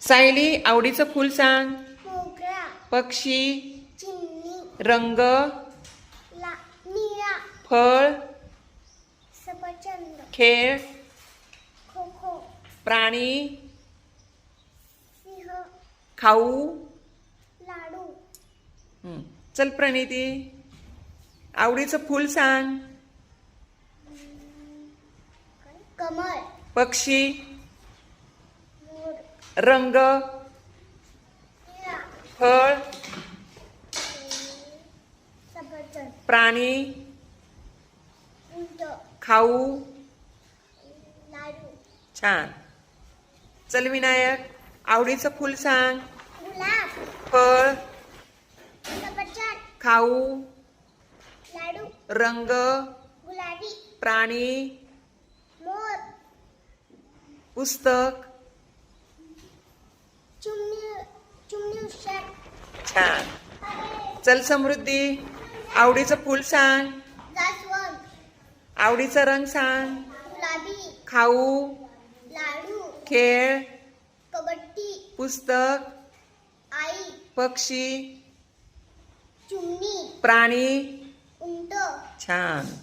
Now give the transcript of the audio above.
सायली आवडीचं फूल सांग. मोगरा पक्षी चिमणी रंग ला निळा फळ सफरचंद खेळ खो खो प्राणी सिंह खाऊ. लाडू. हं. चल प्रणिती आवडीचं फूल सांग. कमळ. पक्षी. रंग. फळ. प्राणी. खाऊ. छान. चल विनायक आवडीचं फूल सांग. फळ. खाऊ. रंग. गुलाबी प्राणी. पुस्तक चिमणी चिमणी हुशार छान. चल समृद्धी आवडीचं फूल सांग. आवडीचा रंग सांग. खाऊ खेळ कबड्डी पुस्तक आई पक्षी प्राणी. उंट छान.